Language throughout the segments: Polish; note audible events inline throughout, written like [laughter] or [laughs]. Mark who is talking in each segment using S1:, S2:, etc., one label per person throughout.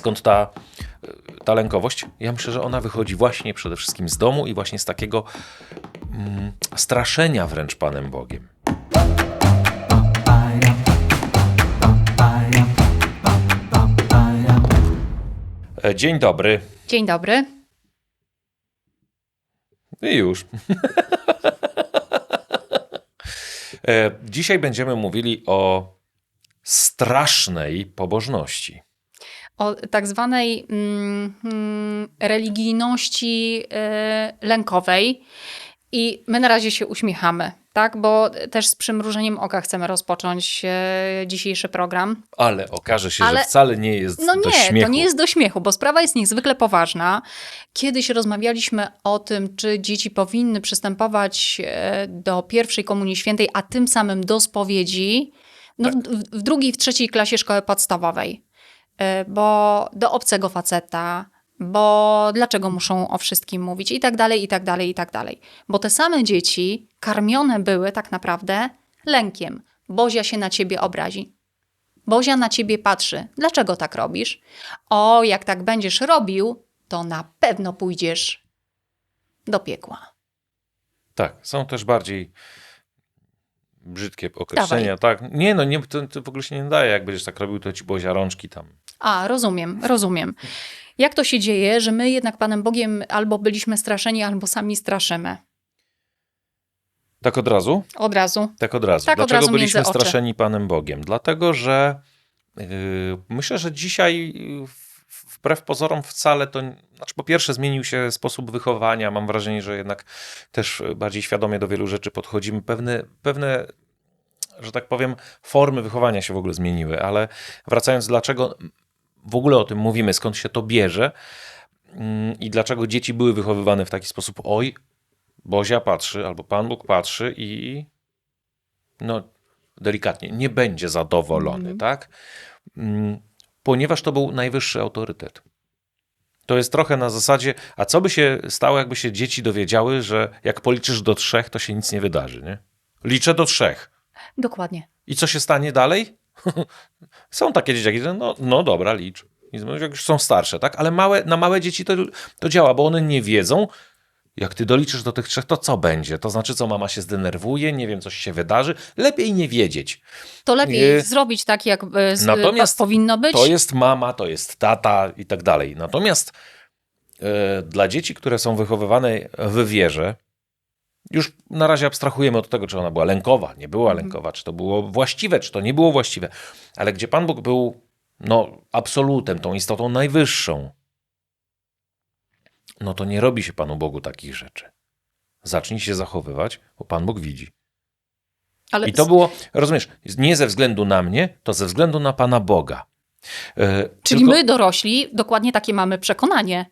S1: skąd ta, ta lękowość? Ja myślę, że ona wychodzi właśnie przede wszystkim z domu i właśnie z takiego mm, straszenia wręcz Panem Bogiem. E, Dzień dobry.
S2: Dzień dobry.
S1: I już. [laughs] E, Dzisiaj będziemy mówili o strasznej pobożności.
S2: O tak zwanej mm, mm, religijności e, lękowej. I my na razie się uśmiechamy, tak? Bo też z przymrużeniem oka chcemy rozpocząć e, dzisiejszy program.
S1: Ale okaże się,
S2: Ale-
S1: że wcale nie jest
S2: No
S1: do
S2: nie,
S1: śmiechu.
S2: to nie jest do śmiechu, bo sprawa jest niezwykle poważna. Kiedyś rozmawialiśmy o tym, czy dzieci powinny przystępować e, do pierwszej komunii świętej, a tym samym do spowiedzi no,
S1: Tak.
S2: w, w drugiej, w trzeciej klasie szkoły podstawowej. E, Bo do obcego faceta, bo dlaczego muszą o wszystkim mówić i tak dalej, i tak dalej, i tak dalej. Bo te same dzieci karmione były tak naprawdę lękiem. Bozia się na ciebie obrazi. Bozia na ciebie patrzy. Dlaczego tak robisz? O, jak tak będziesz robił, to na pewno pójdziesz do piekła.
S1: Tak, są też bardziej brzydkie określenia. Tak, nie no, nie, to, to w ogóle się nie daje. Jak będziesz tak robił, to ci bozia rączki tam.
S2: A, rozumiem, rozumiem. Jak to się dzieje, że my jednak Panem Bogiem albo byliśmy straszeni, albo sami straszymy?
S1: Tak od razu?
S2: Od razu.
S1: Tak od razu.
S2: Tak od
S1: Dlaczego
S2: razu
S1: byliśmy straszeni Panem Bogiem? Dlatego, że yy, myślę, że dzisiaj wbrew pozorom wcale to... Znaczy po pierwsze zmienił się sposób wychowania. Mam wrażenie, że jednak też bardziej świadomie do wielu rzeczy podchodzimy. Pewne, pewne że tak powiem, formy wychowania się w ogóle zmieniły, ale wracając, dlaczego w ogóle o tym mówimy, skąd się to bierze mm, i dlaczego dzieci były wychowywane w taki sposób, oj, Bozia patrzy, albo Pan Bóg patrzy i no delikatnie, nie będzie zadowolony,
S2: Mhm.
S1: tak? Mm, Ponieważ to był najwyższy autorytet. To jest trochę na zasadzie, a co by się stało, jakby się dzieci dowiedziały, że jak policzysz do trzech, to się nic nie wydarzy, nie? Liczę do trzech.
S2: Dokładnie.
S1: I co się stanie dalej? [laughs] są takie dzieciaki, że no, no dobra, licz. Jak już są starsze, tak? Ale małe, na małe dzieci to, to działa, bo one nie wiedzą, jak ty doliczysz do tych trzech, to co będzie? To znaczy, co mama się zdenerwuje, nie wiem, coś się wydarzy. Lepiej nie wiedzieć.
S2: To lepiej
S1: Nie.
S2: zrobić tak, jak e, z,
S1: Natomiast
S2: pa- powinno być.
S1: To jest mama, to jest tata i tak dalej. Natomiast e, dla dzieci, które są wychowywane w wierze, już na razie abstrahujemy od tego, czy ona była lękowa, nie była
S2: Mhm.
S1: lękowa, czy to było właściwe, czy to nie było właściwe, ale gdzie Pan Bóg był no, absolutem, tą istotą najwyższą, no to nie robi się Panu Bogu takich rzeczy. Zacznij się zachowywać, bo Pan Bóg widzi.
S2: Ale
S1: I to było, rozumiesz, nie ze względu na mnie, to ze względu na Pana Boga. E,
S2: Czyli
S1: tylko-
S2: my dorośli dokładnie takie mamy przekonanie.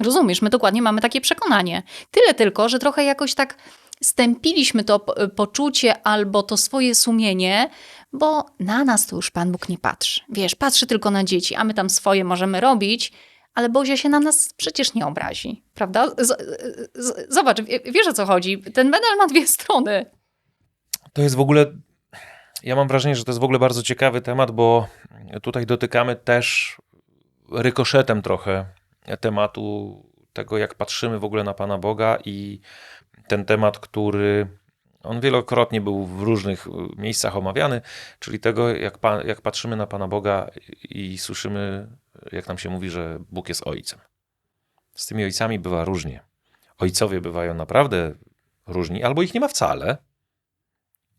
S2: Rozumiesz, my dokładnie mamy takie przekonanie. Tyle tylko, że trochę jakoś tak stępiliśmy to po- poczucie albo to swoje sumienie, bo na nas to już Pan Bóg nie patrzy. Wiesz, patrzy tylko na dzieci, a my tam swoje możemy robić, ale Bozia się na nas przecież nie obrazi, prawda? Z, zobacz, wie- wiesz o co chodzi. Ten medal ma dwie strony.
S1: To jest w ogóle. Ja mam wrażenie, że to jest w ogóle bardzo ciekawy temat, bo tutaj dotykamy też rykoszetem trochę tematu tego, jak patrzymy w ogóle na Pana Boga i ten temat, który on wielokrotnie był w różnych y, miejscach omawiany, czyli tego, jak, pa, jak patrzymy na Pana Boga i słyszymy, jak nam się mówi, że Bóg jest Ojcem. Z tymi ojcami bywa różnie. Ojcowie bywają naprawdę różni, albo ich nie ma wcale.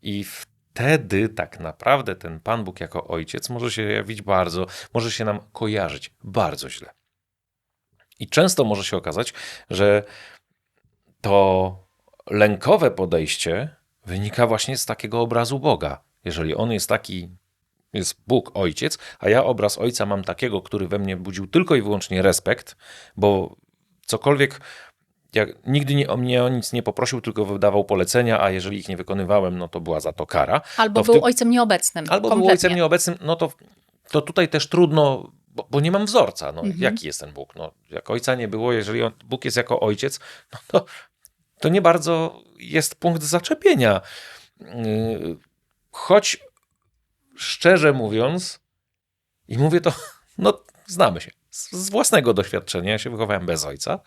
S1: I wtedy tak naprawdę ten Pan Bóg jako ojciec może się jawić bardzo, może się nam kojarzyć bardzo źle. I często może się okazać, że to lękowe podejście wynika właśnie z takiego obrazu Boga. Jeżeli on jest taki, jest Bóg, ojciec, a ja obraz ojca mam takiego, który we mnie budził tylko i wyłącznie respekt, bo cokolwiek jak nigdy nie, o mnie o nic nie poprosił, tylko wydawał polecenia, a jeżeli ich nie wykonywałem, no to była za to kara.
S2: Albo
S1: To
S2: był ojcem nieobecnym.
S1: Albo był
S2: kompletnie.
S1: ojcem nieobecnym, no to, to tutaj też trudno, bo, bo nie mam wzorca. No,
S2: Mhm.
S1: Jaki jest ten Bóg? No, jak ojca nie było, jeżeli on, Bóg jest jako ojciec, no to, to nie bardzo jest punkt zaczepienia. Yy, Choć szczerze mówiąc, i mówię to [laughs] No, znamy się. Z, własnego doświadczenia. Ja się wychowałem bez ojca.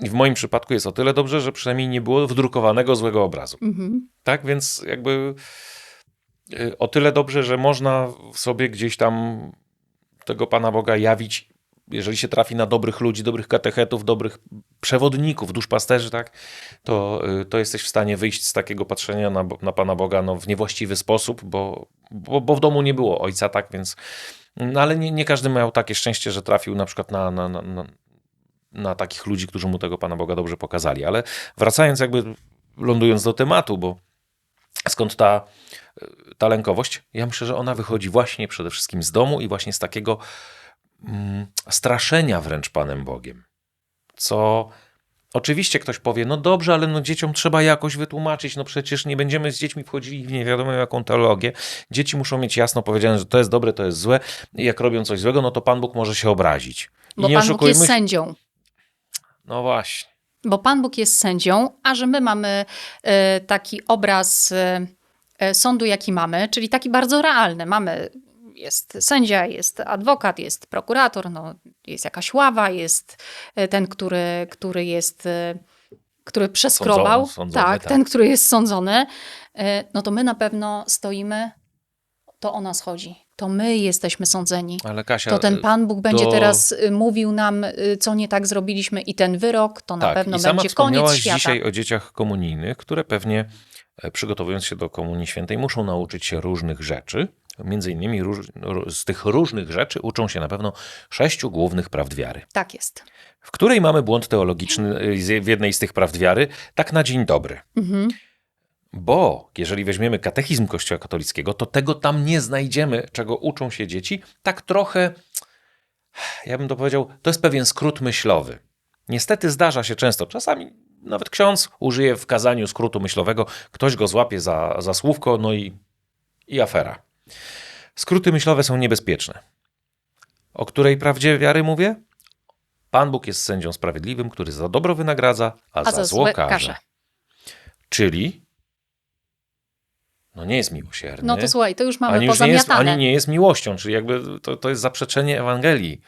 S1: I w moim przypadku jest o tyle dobrze, że przynajmniej nie było wdrukowanego złego obrazu.
S2: Mhm.
S1: Tak, więc jakby y, o tyle dobrze, że można sobie gdzieś tam tego Pana Boga jawić, jeżeli się trafi na dobrych ludzi, dobrych katechetów, dobrych przewodników, duszpasterzy, tak, to, y, to jesteś w stanie wyjść z takiego patrzenia na, na Pana Boga no, w niewłaściwy sposób, bo, bo, bo w domu nie było ojca, tak, więc no, ale nie, nie każdy miał takie szczęście, że trafił na przykład na, na, na, na, na takich ludzi, którzy mu tego Pana Boga dobrze pokazali. Ale wracając jakby, lądując do tematu, bo skąd ta, ta lękowość? Ja myślę, że ona wychodzi właśnie przede wszystkim z domu i właśnie z takiego mm, straszenia wręcz Panem Bogiem. Co oczywiście ktoś powie, no dobrze, ale no dzieciom trzeba jakoś wytłumaczyć, no przecież nie będziemy z dziećmi wchodzili w nie wiadomo jaką teologię. Dzieci muszą mieć jasno powiedziane, że to jest dobre, to jest złe. Jak robią coś złego, no to Pan Bóg może się obrazić. I
S2: Bo
S1: nie
S2: Pan Bóg
S1: oszukujmy
S2: jest sędzią.
S1: No właśnie.
S2: Bo Pan Bóg jest sędzią, a że my mamy e, taki obraz e, e, sądu, jaki mamy, czyli taki bardzo realny. Mamy, jest sędzia, jest adwokat, jest prokurator, no, jest jakaś ława, jest e, ten, który, który jest, e, który przeskrobał,
S1: Sądzony, sądzony,
S2: tak,
S1: tak.
S2: ten, który jest sądzony, e, no to my na pewno stoimy, to o nas chodzi. To my jesteśmy sądzeni.
S1: Ale Kasia,
S2: To ten Pan Bóg będzie
S1: to-
S2: teraz y, mówił nam, y, co nie tak zrobiliśmy i ten wyrok, to na
S1: tak,
S2: pewno
S1: i sama
S2: będzie koniec świata.
S1: dzisiaj o dzieciach komunijnych, które pewnie e, przygotowując się do Komunii Świętej muszą nauczyć się różnych rzeczy. Między innymi róż, ró- z tych różnych rzeczy uczą się na pewno sześciu głównych prawd wiary.
S2: Tak jest.
S1: W której mamy błąd teologiczny y, w jednej z tych prawd wiary, tak na dzień dobry.
S2: Mhm.
S1: Bo jeżeli weźmiemy katechizm Kościoła katolickiego, to tego tam nie znajdziemy, czego uczą się dzieci. Tak trochę, ja bym to powiedział, to jest pewien skrót myślowy. Niestety zdarza się często, czasami nawet ksiądz użyje w kazaniu skrótu myślowego, ktoś go złapie za, za słówko, no i, i afera. Skróty myślowe są niebezpieczne. O której prawdzie wiary mówię? Pan Bóg jest sędzią sprawiedliwym, który za dobro wynagradza, a,
S2: A za złe karze.
S1: Czyli no nie jest miłosierny.
S2: No to słuchaj, to już mamy
S1: ani, już nie jest,
S2: pozamiatane.
S1: ani nie jest miłością, czyli jakby to, to jest zaprzeczenie Ewangelii.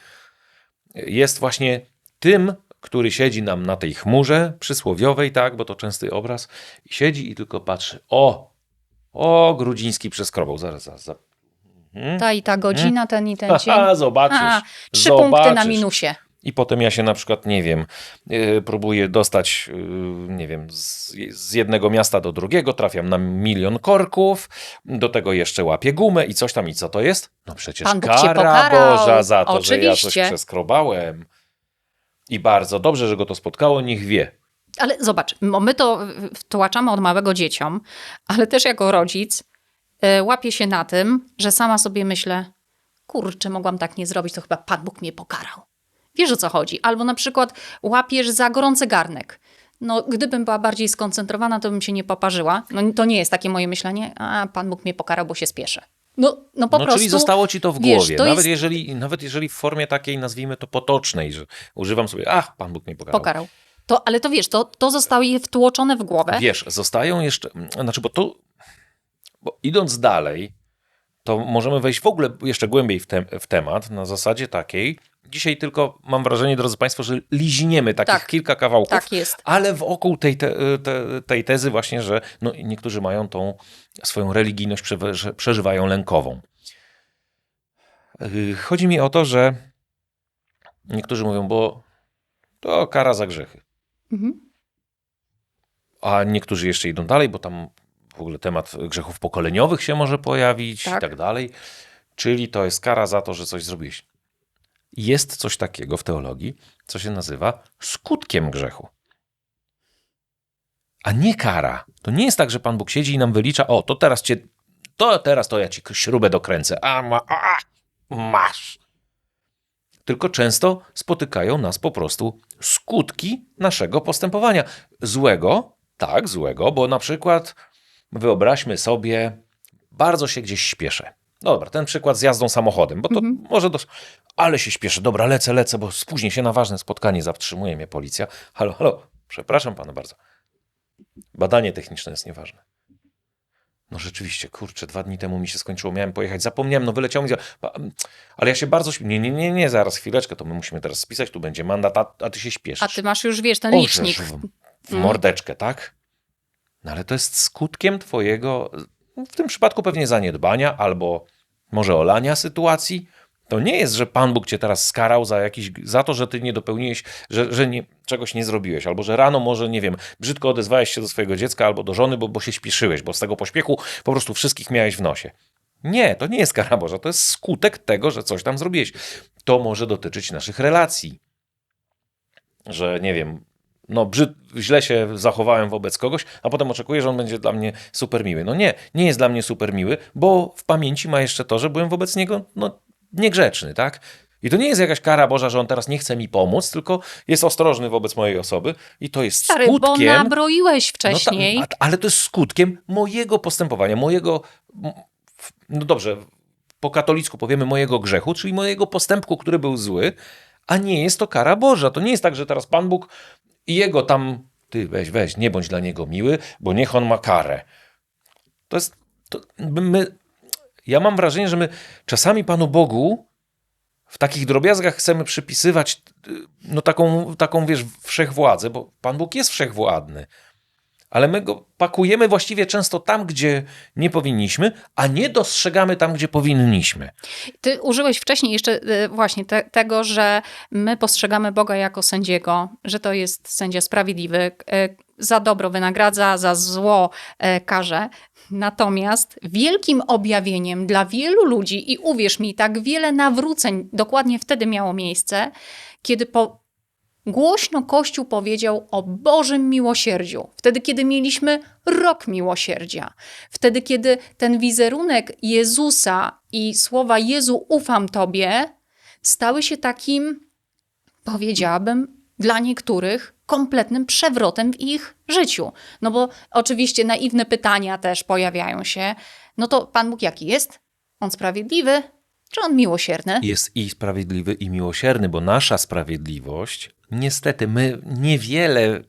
S1: Jest właśnie tym, który siedzi nam na tej chmurze przysłowiowej, tak, bo to częsty obraz, i siedzi i tylko patrzy. O, o, Grudziński przeskrobał. Zaraz, zaraz. zaraz. Mhm.
S2: Ta i ta godzina, ten i ten [laughs] dzień.
S1: Haha, zobaczysz.
S2: A, trzy
S1: zobaczysz.
S2: punkty na minusie.
S1: I potem ja się na przykład, nie wiem, yy, próbuję dostać, yy, nie wiem, z, z jednego miasta do drugiego, trafiam na milion korków, do tego jeszcze łapię gumę i coś tam. I co to jest? No przecież
S2: Pan Bóg cię
S1: kara. Boża za to, że ja coś
S2: Oczywiście.
S1: przeskrobałem. I bardzo dobrze, że go to spotkało, niech wie.
S2: Ale zobacz, my to wtłaczamy od małego dzieciom, ale też jako rodzic y, łapię się na tym, że sama sobie myślę, kurczę, mogłam tak nie zrobić, to chyba Pan Bóg mnie pokarał. Wiesz o co chodzi? Albo na przykład łapiesz za gorący garnek. No, gdybym była bardziej skoncentrowana, to bym się nie poparzyła. No, to nie jest takie moje myślenie, a Pan Bóg mnie pokarał, bo się spieszę. No, no po
S1: no,
S2: prostu...
S1: czyli zostało ci to w
S2: wiesz,
S1: głowie.
S2: to
S1: nawet,
S2: jest-
S1: jeżeli, nawet jeżeli w formie takiej, nazwijmy to potocznej, że używam sobie, ach, Pan Bóg mnie pokarał.
S2: Pokarał. To, ale to wiesz, to, to zostało jej wtłoczone w głowę.
S1: Wiesz, zostają jeszcze, znaczy, bo to, bo idąc dalej, to możemy wejść w ogóle jeszcze głębiej w, te, w temat, na zasadzie takiej, dzisiaj tylko mam wrażenie, drodzy Państwo, że liźniemy takich
S2: Tak.
S1: kilka kawałków,
S2: Tak jest.
S1: ale wokół tej, te, te, tej tezy właśnie, że no, niektórzy mają tą swoją religijność, przeżywają lękową. Yy, Chodzi mi o to, że niektórzy mówią, bo to kara za grzechy.
S2: Mhm.
S1: A niektórzy jeszcze idą dalej, bo tam w ogóle temat grzechów pokoleniowych się może pojawić
S2: Tak.
S1: i tak dalej. Czyli to jest kara za to, że coś zrobiłeś. Jest coś takiego w teologii, co się nazywa skutkiem grzechu. A nie kara. To nie jest tak, że Pan Bóg siedzi i nam wylicza, o, to teraz cię, to teraz to ja ci śrubę dokręcę. A, ma, a masz. Tylko często spotykają nas po prostu skutki naszego postępowania. Złego, tak, złego, bo na przykład wyobraźmy sobie, bardzo się gdzieś śpieszę. No dobra, ten przykład z jazdą samochodem, bo to może dos... Ale się śpieszę, dobra, lecę, lecę, bo spóźnię się na ważne spotkanie, zatrzymuje mnie policja. Halo, halo, przepraszam pana bardzo. Badanie techniczne jest nieważne. No rzeczywiście, kurczę, dwa dni temu mi się skończyło, miałem pojechać, zapomniałem, no wyleciałem, ale ja się bardzo śpieszę. Nie, nie, nie, nie, zaraz chwileczkę, to my musimy teraz spisać, tu będzie mandat, a, a ty się śpieszysz.
S2: A ty masz już, wiesz, ten
S1: Orzesz
S2: licznik.
S1: w, w mordeczkę, tak? No ale to jest skutkiem twojego, w tym przypadku pewnie zaniedbania albo może olania sytuacji. To nie jest, że Pan Bóg cię teraz skarał za, jakiś, za to, że ty nie dopełniłeś, że, że nie, czegoś nie zrobiłeś, albo że rano może, nie wiem, brzydko odezwałeś się do swojego dziecka albo do żony, bo, bo się śpieszyłeś, bo z tego pośpiechu po prostu wszystkich miałeś w nosie. Nie, to nie jest kara Boża, to jest skutek tego, że coś tam zrobiłeś. To może dotyczyć naszych relacji że nie wiem, no brzyd, źle się zachowałem wobec kogoś, a potem oczekuję, że on będzie dla mnie super miły. No nie, nie jest dla mnie super miły, bo w pamięci ma jeszcze to, że byłem wobec niego no, niegrzeczny, tak? I to nie jest jakaś kara Boża, że on teraz nie chce mi pomóc, tylko jest ostrożny wobec mojej osoby i to jest
S2: Stary, bo
S1: skutkiem...
S2: nabroiłeś wcześniej.
S1: No, ta, ale to jest skutkiem mojego postępowania, mojego. No dobrze, po katolicku powiemy mojego grzechu, czyli mojego postępku, który był zły, a nie jest to kara Boża. To nie jest tak, że teraz Pan Bóg i jego tam. Ty weź, weź, nie bądź dla niego miły, bo niech on ma karę. To jest. To my, ja mam wrażenie, że my czasami Panu Bogu w takich drobiazgach chcemy przypisywać y, no taką, taką wiesz, wszechwładzę, bo Pan Bóg jest wszechwładny. Ale my go pakujemy właściwie często tam, gdzie nie powinniśmy, a nie dostrzegamy tam, gdzie powinniśmy.
S2: Ty użyłeś wcześniej jeszcze e, właśnie te, tego, że my postrzegamy Boga jako sędziego, że to jest sędzia sprawiedliwy, e, za dobro wynagradza, za zło e, karze. Natomiast wielkim objawieniem dla wielu ludzi, i uwierz mi, tak wiele nawróceń dokładnie wtedy miało miejsce, kiedy po Głośno Kościół powiedział o Bożym miłosierdziu. Wtedy, kiedy mieliśmy rok miłosierdzia. Wtedy, kiedy ten wizerunek Jezusa i słowa Jezu, ufam Tobie, stały się takim, powiedziałabym, dla niektórych kompletnym przewrotem w ich życiu. No bo oczywiście naiwne pytania też pojawiają się. No to Pan Bóg jaki jest? On sprawiedliwy? Czy on miłosierny?
S1: Jest i sprawiedliwy, i miłosierny, bo nasza sprawiedliwość, niestety, my niewiele.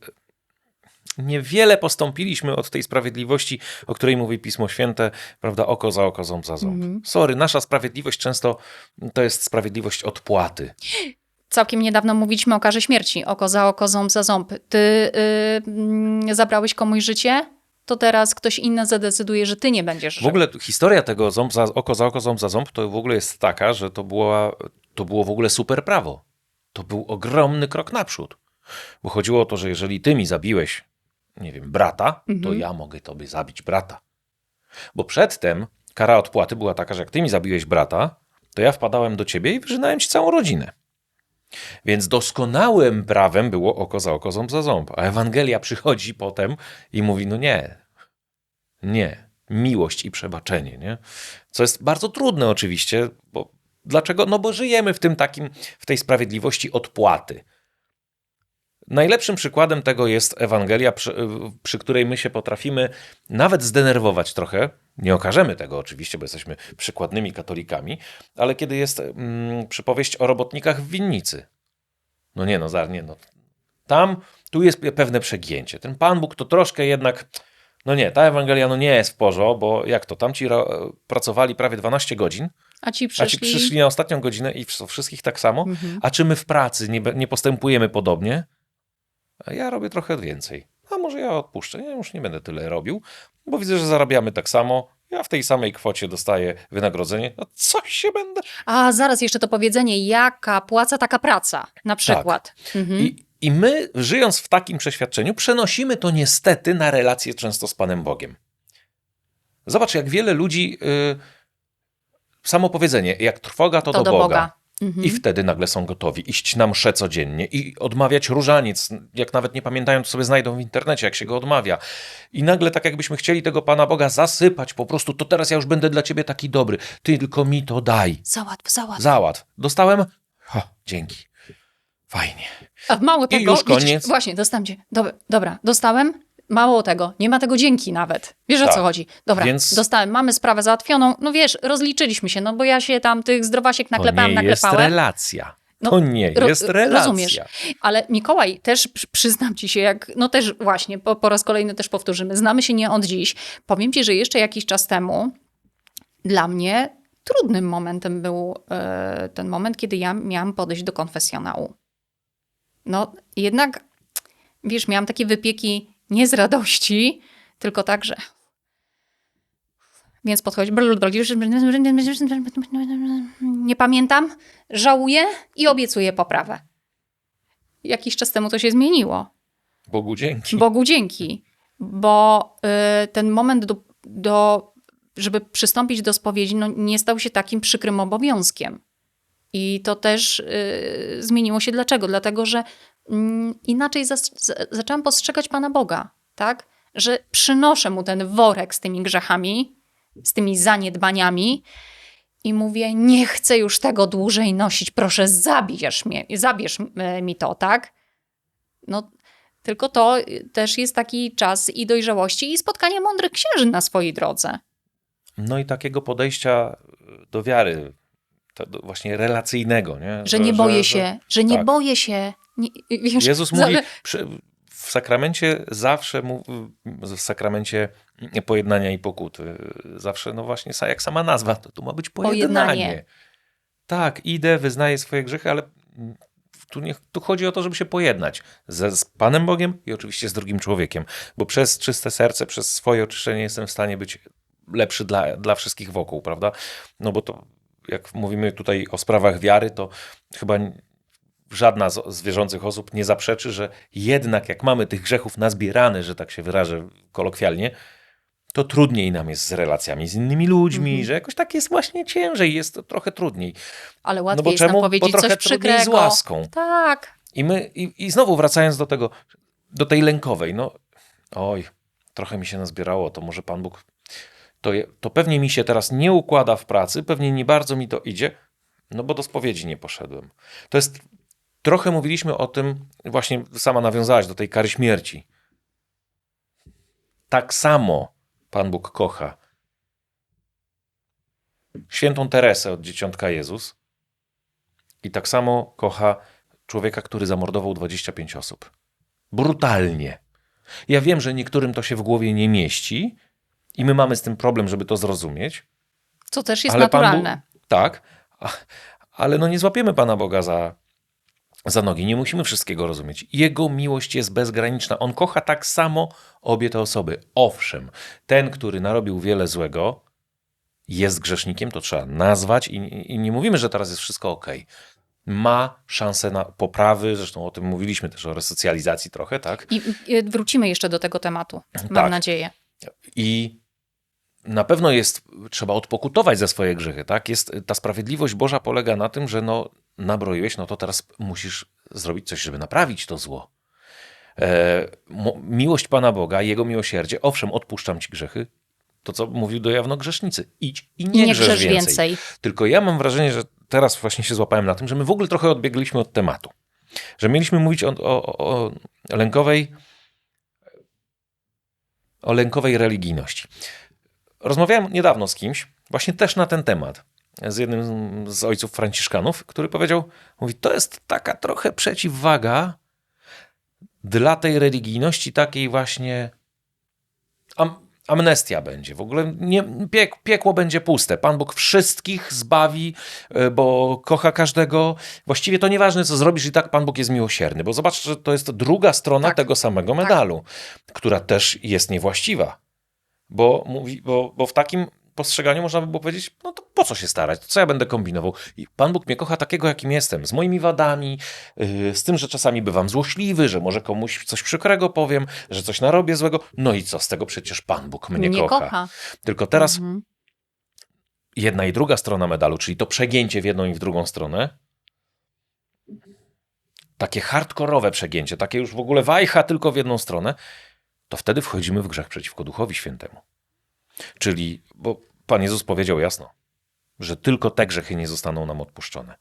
S1: Niewiele postąpiliśmy od tej sprawiedliwości, o której mówi Pismo Święte, prawda? Oko za oko, ząb za ząb. Sorry, nasza sprawiedliwość często to jest sprawiedliwość odpłaty.
S2: Całkiem niedawno mówiliśmy o karze śmierci. Oko za oko, ząb za ząb. Ty y, mm, zabrałeś komuś życie, to teraz ktoś inny zadecyduje, że ty nie będziesz
S1: W ogóle historia tego ząb za, oko za oko, ząb za ząb to w ogóle jest taka, że to, była, to było w ogóle super prawo. To był ogromny krok naprzód. Bo chodziło o to, że jeżeli ty mi zabiłeś, nie wiem, brata, to ja mogę tobie zabić brata. Bo przedtem kara odpłaty była taka, że jak ty mi zabiłeś brata, to ja wpadałem do ciebie i wyrzynałem ci całą rodzinę. Więc doskonałym prawem było oko za oko, ząb za ząb. A Ewangelia przychodzi potem i mówi, no nie, nie. Miłość i przebaczenie, nie? Co jest bardzo trudne oczywiście, bo dlaczego? No bo żyjemy w tym takim, w tej sprawiedliwości odpłaty. Najlepszym przykładem tego jest Ewangelia, przy, przy której my się potrafimy nawet zdenerwować trochę. Nie okażemy tego oczywiście, bo jesteśmy przykładnymi katolikami, ale kiedy jest mm, przypowieść o robotnikach w winnicy. No nie, no zar, nie, no. Tam, tu jest pewne przegięcie. Ten Pan Bóg to troszkę jednak, no nie, ta Ewangelia no nie jest w porządku, bo jak to, tamci pracowali prawie 12 godzin,
S2: A ci
S1: a ci
S2: przyszli...
S1: przyszli na ostatnią godzinę i wszystkich tak samo,
S2: Mhm.
S1: a czy my w pracy nie, nie postępujemy podobnie? A ja robię trochę więcej. A może ja odpuszczę, ja już nie będę tyle robił, bo widzę, że zarabiamy tak samo, ja w tej samej kwocie dostaję wynagrodzenie, no coś się będę...
S2: A zaraz jeszcze to powiedzenie, jaka płaca, taka praca, na przykład. Mhm.
S1: Tak. I, I my, żyjąc w takim przeświadczeniu, przenosimy to niestety na relacje często z Panem Bogiem. Zobacz, jak wiele ludzi. Y, samo powiedzenie, jak trwoga, to,
S2: to
S1: do, Boga.
S2: Mhm.
S1: I wtedy nagle są gotowi iść na mszę codziennie i odmawiać różaniec. Jak nawet nie pamiętają, to sobie znajdą w internecie, jak się go odmawia. I nagle, tak jakbyśmy chcieli tego Pana Boga zasypać, po prostu, to teraz ja już będę dla ciebie taki dobry. Ty tylko mi to daj.
S2: Załatw, załatw.
S1: Załatw. Dostałem? Ha, dzięki. Fajnie.
S2: A mało tego,
S1: już
S2: widzisz,
S1: koniec.
S2: właśnie, dostałem cię. Dobra, dobra, dostałem. Mało tego, nie ma tego dzięki nawet. Wiesz o
S1: Tak.
S2: co chodzi? Dobra,
S1: Więc-
S2: dostałem, mamy sprawę załatwioną. No wiesz, rozliczyliśmy się, no bo ja się tam tych zdrowasiek naklepałem,
S1: to nie jest
S2: naklepałem.
S1: relacja.
S2: No,
S1: to nie jest relacja.
S2: rozumiesz. Ale Mikołaj, też przy- przyznam ci się, jak, no też właśnie, po, po raz kolejny też powtórzymy, znamy się nie od dziś. Powiem ci, że jeszcze jakiś czas temu dla mnie trudnym momentem był e, ten moment, kiedy ja miałam podejść do konfesjonału. No jednak, wiesz, miałam takie wypieki nie z radości, tylko tak, że więc podchodzi. Nie pamiętam, żałuję i obiecuję poprawę. Jakiś czas temu to się zmieniło.
S1: Bogu dzięki.
S2: Bogu dzięki. Bo y, ten moment, do, do, żeby przystąpić do spowiedzi, no, nie stał się takim przykrym obowiązkiem. I to też y, zmieniło się. Dlaczego? Dlatego, że mm, inaczej zas- z- zaczęłam postrzegać Pana Boga, tak? Że przynoszę mu ten worek z tymi grzechami, z tymi zaniedbaniami i mówię, nie chcę już tego dłużej nosić, proszę zabierz mnie, zabierz e, mi to, tak? No, tylko to y, też jest taki czas i dojrzałości i spotkania mądrych księży na swojej drodze.
S1: No i takiego podejścia do wiary, właśnie relacyjnego, nie?
S2: Że nie boję się, że nie
S1: tak.
S2: boję się. Nie, wiesz,
S1: Jezus
S2: za-
S1: mówi, przy, w sakramencie zawsze, mu- w sakramencie pojednania i pokuty, zawsze, no właśnie, jak sama nazwa, to tu ma być pojednanie.
S2: Pojednanie.
S1: Tak, idę, wyznaję swoje grzechy, ale tu, nie, tu chodzi o to, żeby się pojednać ze, z Panem Bogiem i oczywiście z drugim człowiekiem, bo przez czyste serce, przez swoje oczyszczenie jestem w stanie być lepszy dla, dla wszystkich wokół, prawda? No bo to, jak mówimy tutaj o sprawach wiary, to chyba żadna z, z wierzących osób nie zaprzeczy, że jednak jak mamy tych grzechów nazbierane, że tak się wyrażę kolokwialnie, to trudniej nam jest z relacjami z innymi ludźmi,
S2: Mhm.
S1: że jakoś tak jest właśnie ciężej, jest to trochę trudniej.
S2: ale
S1: No
S2: łatwiej
S1: bo
S2: jest nam
S1: czemu? Bo
S2: powiedzieć
S1: trochę
S2: coś
S1: trudniej z
S2: przykrego.
S1: łaską.
S2: Tak.
S1: I my, i, i znowu wracając do tego, do tej lękowej, no oj, trochę mi się nazbierało, to może Pan Bóg, to, to pewnie mi się teraz nie układa w pracy, pewnie nie bardzo mi to idzie, no bo do spowiedzi nie poszedłem. To jest, trochę mówiliśmy o tym, właśnie sama nawiązałaś do tej kary śmierci. Tak samo Pan Bóg kocha świętą Teresę od Dzieciątka Jezus i tak samo kocha człowieka, który zamordował 25 osób. Brutalnie. Ja wiem, że niektórym to się w głowie nie mieści i my mamy z tym problem, żeby to zrozumieć.
S2: Co też jest naturalne.
S1: Bóg, tak, ale no nie złapiemy Pana Boga za, za nogi. Nie musimy wszystkiego rozumieć. Jego miłość jest bezgraniczna. On kocha tak samo obie te osoby. Owszem, ten, który narobił wiele złego, jest grzesznikiem, to trzeba nazwać i, i nie mówimy, że teraz jest wszystko ok. Ma szansę na poprawy, zresztą o tym mówiliśmy też o resocjalizacji trochę, tak?
S2: I, I wrócimy jeszcze do tego tematu, mam
S1: Tak.
S2: nadzieję.
S1: I na pewno jest, trzeba odpokutować za swoje grzechy, tak? Jest, ta sprawiedliwość Boża polega na tym, że no, nabroiłeś, no to teraz musisz zrobić coś, żeby naprawić to zło. E, miłość Pana Boga, Jego miłosierdzie, owszem, odpuszczam ci grzechy, to co mówił do jawno grzesznicy, idź i nie,
S2: Nie,
S1: grzesz
S2: grzesz
S1: więcej.
S2: więcej.
S1: Tylko ja mam wrażenie, że teraz właśnie się złapałem na tym, że my w ogóle trochę odbiegliśmy od tematu. Że mieliśmy mówić o, o, o lękowej o lękowej religijności. Rozmawiałem niedawno z kimś, właśnie też na ten temat, z jednym z ojców franciszkanów, który powiedział, mówi, to jest taka trochę przeciwwaga dla tej religijności takiej właśnie am, amnestia będzie. W ogóle nie, piek, piekło będzie puste. Pan Bóg wszystkich zbawi, e, bo kocha każdego. Właściwie to nieważne, co zrobisz, i tak Pan Bóg jest miłosierny. Bo zobacz, że to jest druga strona
S2: Tak.
S1: tego samego medalu, która też jest niewłaściwa. Bo, mówi, bo, bo w takim postrzeganiu można by było powiedzieć, no to po co się starać, to co ja będę kombinował? I Pan Bóg mnie kocha takiego, jakim jestem, z moimi wadami, yy, z tym, że czasami bywam złośliwy, że może komuś coś przykrego powiem, że coś narobię złego. No i co z tego? Przecież Pan Bóg mnie
S2: nie
S1: kocha.
S2: kocha.
S1: Tylko teraz
S2: Mhm.
S1: jedna i druga strona medalu, czyli to przegięcie w jedną i w drugą stronę, takie hardkorowe przegięcie, takie już w ogóle wajcha tylko w jedną stronę, to wtedy wchodzimy w grzech przeciwko Duchowi Świętemu. Czyli, bo Pan Jezus powiedział jasno, że tylko te grzechy nie zostaną nam odpuszczone.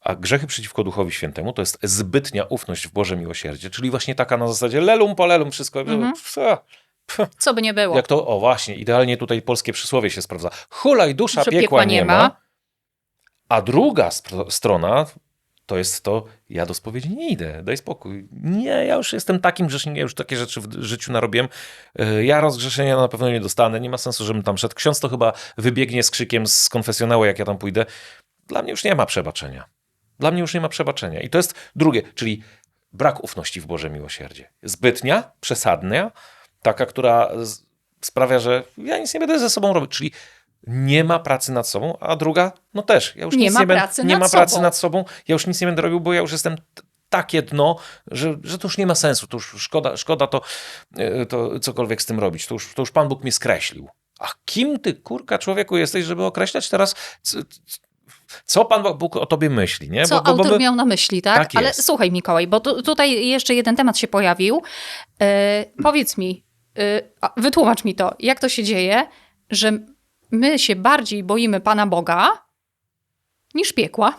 S1: A grzechy przeciwko Duchowi Świętemu to jest zbytnia ufność w Boże miłosierdzie, czyli właśnie taka na zasadzie lelum po lelum, wszystko.
S2: Mhm.
S1: Pf,
S2: Co by nie było.
S1: jak to, o właśnie, idealnie tutaj polskie przysłowie się sprawdza. Hulaj dusza,
S2: Że
S1: piekła, nie ma. A druga strona to jest to, ja do spowiedzi nie idę, daj spokój. Nie, ja już jestem takim grzesznikiem, ja już takie rzeczy w życiu narobiłem. E, Ja rozgrzeszenia na pewno nie dostanę, nie ma sensu, żebym tam szedł. Ksiądz to chyba wybiegnie z krzykiem z konfesjonału, jak ja tam pójdę. Dla mnie już nie ma przebaczenia. Dla mnie już nie ma przebaczenia. I to jest drugie, czyli brak ufności w Boże miłosierdzie. Zbytnia, przesadnia, taka, która sprawia, że ja nic nie będę ze sobą robić, czyli nie ma pracy nad sobą, a druga, no też, ja już
S2: Nie
S1: nic
S2: ma
S1: nie, będę,
S2: pracy
S1: nie ma pracy nad sobą, ja już nic nie będę robił, bo ja już jestem takie dno, że, że to już nie ma sensu, to już szkoda, szkoda to, e, to cokolwiek z tym robić, to już, to już Pan Bóg mnie skreślił. A kim ty, kurka, człowieku jesteś, żeby określać teraz, co Pan Bóg o tobie myśli, nie?
S2: Co
S1: Bo- bo-
S2: autor miał na myśli, tak?
S1: Tak
S2: Ale słuchaj, Mikołaj, bo tu, tutaj jeszcze jeden temat się pojawił. E, powiedz mi, a, wytłumacz mi to, jak to się dzieje, że my się bardziej boimy Pana Boga niż piekła?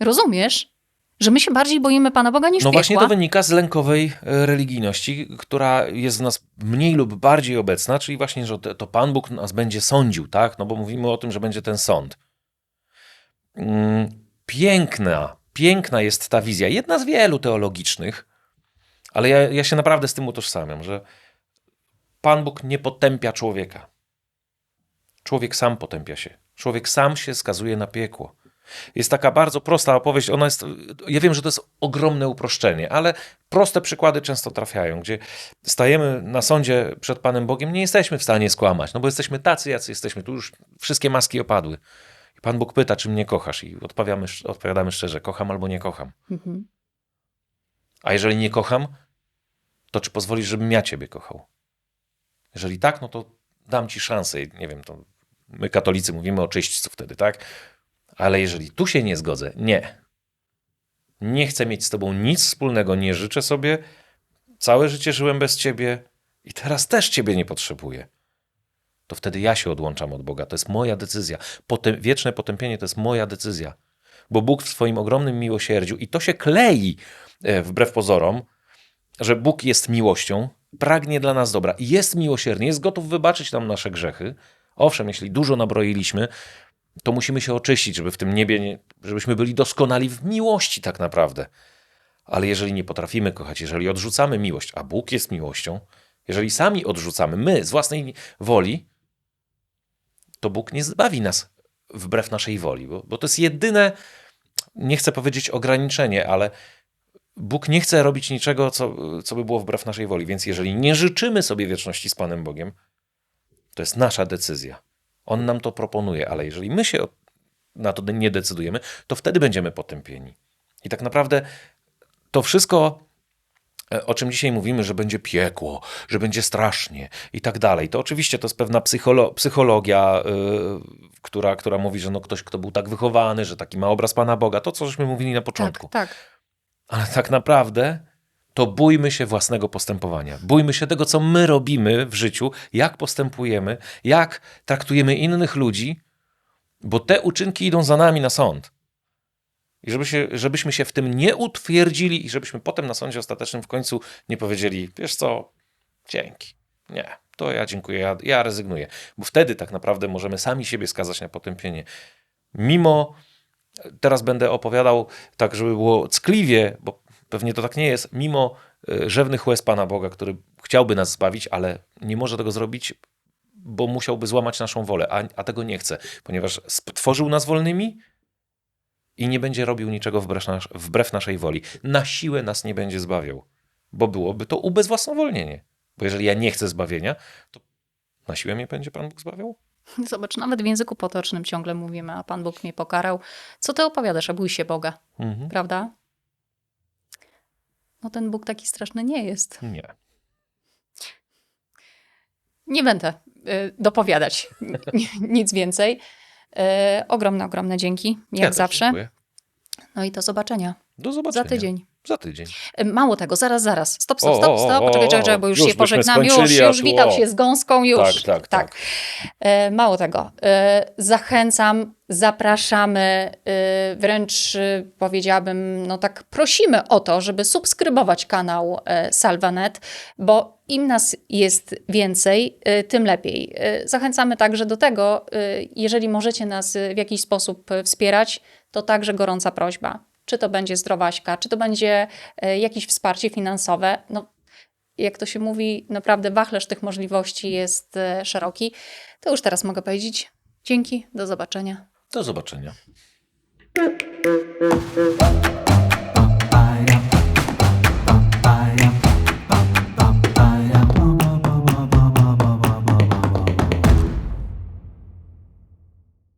S2: Rozumiesz? Że my się bardziej boimy Pana Boga niż
S1: No
S2: piekła?
S1: właśnie to wynika z lękowej e, religijności, która jest w nas mniej lub bardziej obecna, czyli właśnie, że to to Pan Bóg nas będzie sądził, tak? No bo mówimy o tym, że będzie ten sąd. Mm, Piękna, piękna jest ta wizja. Jedna z wielu teologicznych, ale ja, ja się naprawdę z tym utożsamiam, że Pan Bóg nie potępia człowieka. Człowiek sam potępia się. Człowiek sam się skazuje na piekło. Jest taka bardzo prosta opowieść. Ona jest, ja wiem, że to jest ogromne uproszczenie, ale proste przykłady często trafiają, gdzie stajemy na sądzie przed Panem Bogiem, nie jesteśmy w stanie skłamać, no bo jesteśmy tacy, jacy jesteśmy. Tu już wszystkie maski opadły. I Pan Bóg pyta, czy mnie kochasz? I odpowiadamy, odpowiadamy szczerze, kocham albo nie kocham.
S2: Mhm.
S1: A jeżeli nie kocham, to czy pozwolisz, żebym ja ciebie kochał? Jeżeli tak, no to dam ci szansę. Nie wiem, to my katolicy mówimy o czyśćcu wtedy, tak? Ale jeżeli tu się nie zgodzę, nie. Nie chcę mieć z tobą nic wspólnego, nie życzę sobie. Całe życie żyłem bez ciebie i teraz też ciebie nie potrzebuję. To wtedy ja się odłączam od Boga. To jest moja decyzja. Potem, wieczne potępienie to jest moja decyzja. Bo Bóg w swoim ogromnym miłosierdziu, i to się klei e, wbrew pozorom, że Bóg jest miłością, pragnie dla nas dobra jest miłosierny, jest gotów wybaczyć nam nasze grzechy. Owszem, jeśli dużo nabroiliśmy, to musimy się oczyścić, żeby w tym niebie, nie, żebyśmy byli doskonali w miłości tak naprawdę. Ale jeżeli nie potrafimy kochać, jeżeli odrzucamy miłość, a Bóg jest miłością, jeżeli sami odrzucamy, my z własnej woli, to Bóg nie zbawi nas wbrew naszej woli, bo, bo to jest jedyne, nie chcę powiedzieć ograniczenie, ale Bóg nie chce robić niczego, co, co by było wbrew naszej woli. Więc jeżeli nie życzymy sobie wieczności z Panem Bogiem, to jest nasza decyzja. On nam to proponuje, ale jeżeli my się na to nie decydujemy, to wtedy będziemy potępieni. I tak naprawdę to wszystko, e, o czym dzisiaj mówimy, że będzie piekło, że będzie strasznie i tak dalej, to oczywiście to jest pewna psycholo- psychologia, yy, która, która mówi, że no ktoś, kto był tak wychowany, że taki ma obraz Pana Boga, to co żeśmy mówili na początku.
S2: Tak, tak.
S1: Ale tak naprawdę to bójmy się własnego postępowania. Bójmy się tego, co my robimy w życiu, jak postępujemy, jak traktujemy innych ludzi, bo te uczynki idą za nami na sąd. I żeby się, żebyśmy się w tym nie utwierdzili i żebyśmy potem na sądzie ostatecznym w końcu nie powiedzieli, wiesz co, dzięki. Nie, to ja dziękuję, ja, ja rezygnuję. Bo wtedy tak naprawdę możemy sami siebie skazać na potępienie. Mimo teraz będę opowiadał tak, żeby było ckliwie, bo pewnie to tak nie jest, mimo y, rzewnych łez Pana Boga, który chciałby nas zbawić, ale nie może tego zrobić, bo musiałby złamać naszą wolę, a, a tego nie chce, ponieważ stworzył nas wolnymi i nie będzie robił niczego wbrew, nasz, wbrew naszej woli. Na siłę nas nie będzie zbawiał, bo byłoby to ubezwłasnowolnienie. Bo jeżeli ja nie chcę zbawienia, to na siłę mnie będzie Pan Bóg zbawiał?
S2: Zobacz, nawet w języku potocznym ciągle mówimy, a Pan Bóg mnie pokarał. Co ty opowiadasz, a bój się Boga,
S1: Mhm.
S2: prawda? No ten Bóg taki straszny nie jest.
S1: Nie.
S2: Nie będę y, dopowiadać [laughs] nic więcej. Y, ogromne, ogromne dzięki, jak
S1: Ja
S2: zawsze.
S1: dziękuję.
S2: No i do zobaczenia
S1: Do zobaczenia.
S2: za tydzień.
S1: Za tydzień.
S2: E, Mało tego, zaraz, zaraz. Stop, stop, stop, stop.
S1: o,
S2: Czekaj, czekaj, bo już,
S1: już
S2: się pożegnam. Już, już
S1: tu
S2: witam
S1: o.
S2: się z gąską, już.
S1: Tak, tak, tak.
S2: E, Mało tego. E, Zachęcam, zapraszamy, wręcz powiedziałabym, no tak prosimy o to, żeby subskrybować kanał Salvanet, bo im nas jest więcej, tym lepiej. Zachęcamy także do tego, jeżeli możecie nas w jakiś sposób wspierać, to także gorąca prośba. Czy to będzie zdrowaśka, czy to będzie e, jakieś wsparcie finansowe. No, jak to się mówi, naprawdę wachlarz tych możliwości jest e, szeroki. To już teraz mogę powiedzieć dzięki, do zobaczenia.
S1: Do zobaczenia.